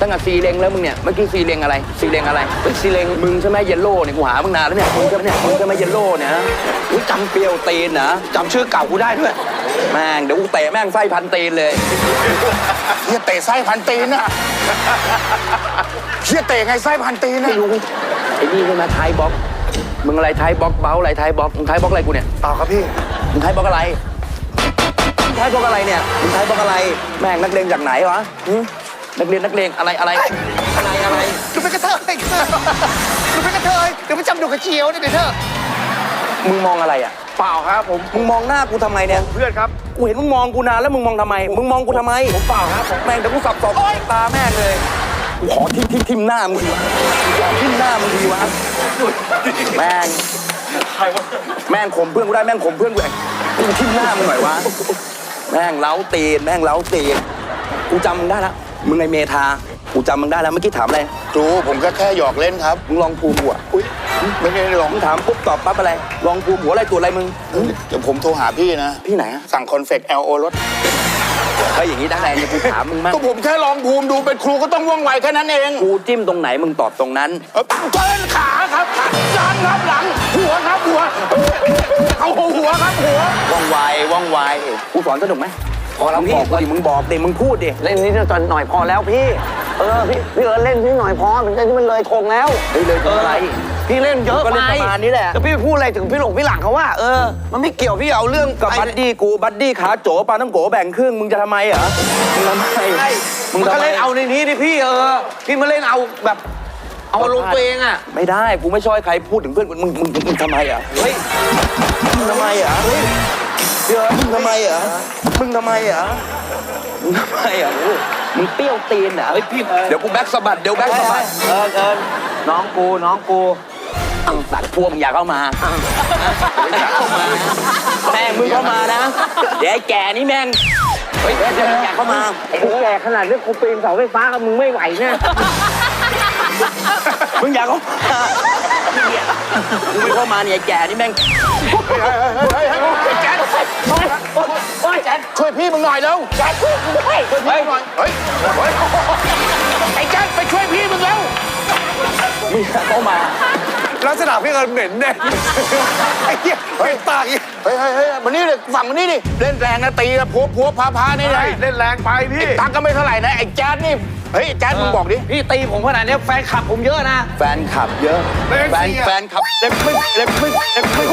ตั้งแต่ซีเลงแล้วมึงเนี่ยเมื่อกี้ซีเลงอะไรซีเลงอะไรเฮ้ยซีเลงมึงใช่ไหมเยลโล่เนี่ยกูหามึงนานแล้วเนี่ยมึงใช่ไหมเนี่ยมึงใช่ไหมเยลโล่เนี่ยนะอุ้ยจำเปรียวตีนนะจำชื่อเก่ากูได้ด้วยแม่งเดี๋ยวกูเตะแม่งไส้พันตีนเลยเฮียเตะไส้พันตีนน่ะเฮียเตะไงไส้พันตีนน่ะไม่รู้ไอ้นี่ใช่ไหมไทยบ็อกซ์มึงอะไรไทยบ็อกซ์เบ้าอะไรไทยบ็อกซ์มึงไทยบ็อกซ์อะไรกูเนี่ยต่อครับพี่มึงไทยบ็อกซ์อะไรมึงไทยบ็อกซ์อะไรเนี่ยมึงไทยบ็อกซ์อะไร แม่งนักเลงจากไหนวะหึ นักเรียนนักเลงอะไรอะไรอะไรอะไรหนูเป็นกระเทยหนูเป็นกระเทยเดี๋ยวไปจำดูกระเจียวเนี่ยเดี๋ยวเธอมึงมองอะไรอะ เปล่าครับผมมึงมองหน้ากูทำไมเนี่ย เพื่อนครับ กูเห็นมึงมองกูนานแล้วมึงมองทำไม มึงมองกูทำไม ผมเปล่าครับผมแม่งเดี๋ยวกูสับสอกตาแม่งเลย กูขอทิมทิมทิมหน้ามึงทีวะกูขอทิมหน้ามึงทีวะ แม่งแม่งข่มเพื่อนกูได้แม่งข่มเพื่อนกูกูทิมหน้ามึงหน่อยวะ แม่งเล้าตีนแม่งเล้าตีนกูจำมึงได้แล้ว มึงไอเมธากูจำมึงได้แล้วเมื่อกี้ถามอะไรครูผมก็แค่หยอกเล่นครับ มึงลองภูมิหัวอุ้ยไม่ได้หลงมึงถามปุ๊บตอบปั๊บอะไร ลองภูมิหัวอะไรตัวอะไรมึงเดี๋ยวผมโทรหาพี่นะ พี่ไหนอะสั่งคอนเฟก L O รถเฮ้ยอย่างนี้ได้ไงเนี่ยกูถามมึงมั่งก็ผมแค่ลองภูมิดูเป็นครูก็ต้องว่องไวแค่นั้นเองกูจิ้มตรงไหนมึงตอบตรงนั้นเอ้ยเต้นขาครับขาหลังครับหลัง หัวครับหัวเอาหัวครับหัวว่องไวว่องไวกูสอนสนุกไหม พอแล้วพี่บอกดิมึงบอกดิมึงพูดดิเล่นนิดหน่อยพอแล้วพี่ เออพี่พี่เออเล่นนิดหน่อยพอมันจะมันเลยทงแล้วเฮ้ยเลยถึงอะไร พี่เล่นเยอะก็ไปเล่นประมาณนี้แหละ แล้วพี่ไปพูดอะไรถึงพี่หลงพี่หลังเขาว่าเออมันไม่เกี่ยวพี่เอาเรื่องกับไอ้ บัดดี้กูบัดดี้ขาโจปลาต้องโกแบ่งครึ่งมึงจะทำไมเหรอมึงทำไมใช่มึงก็เล่นเอาในนี้ดิพี่เออ พี่มาเล่นเอาแบบ เอาอารมณ์ตัวเองอะไม่ได้กูไม่ชอบให้ใครพูดถึงเพื่อนกูมึงมึงมึงทำไมอะเฮ้ยมึงทำไมอะเฮ้ย เดี๋ยวมึงทำไมอะมึงทำไมอะมึงทำไมอะโอ้มึงเปรี้ยวตีนเหรอเฮ้ยพี่เดี๋ยวกูแบ็กสะบัดเดี๋ยวแบ็กสะบัดเออเออน้องกูน้องกูอังตัดพวกมึงอยากเข้ามาอยากเข้ามาแม่งมึงเข้ามานะเดี๋ยวไอ้แก่นี่แม่งเฮ้ยเดี๋ยวอยากเข้ามาไอ้แก่ขนาดนี้กูปีนเสาไฟฟ้ากับมึงไม่ไหวเนี่ยมึงอยากเข้ามา มึงไม่เข้ามาเนี่ยไอ้แก่นี่แม่งแจ๊ดโอ้ยแจ๊ดช่วยพี่มึงหน่อยเร็วแจ๊ดช่วยพี่หน่อยเฮ้ยเฮ้ยไอ้แจ๊ดไปช่วยพี่มึงเร็วมึงเข้ามาลักษณะพี่เอิญเหม็นเนี่ยไอ้เหี้ยเฮ้ยตาอีกเฮ้ยเฮ้ยเฮ้ยมานี่เลยฝั่งมานี่ดิเล่นแรงนะตีนะพัวพัวพาพานี่นะเล่นแรงไปพี่ตังก็ไม่เท่าไหร่นะไอ้แจ๊ดนี่ เฮ้ยแจ๊ดมึงบอกดิ พี่ตีผมขนาดนี้แฟนคลับผมเยอะนะ แฟนขับเยอะ แฟนแฟนขับเล็บมึงเล็บมึงเล็บมึง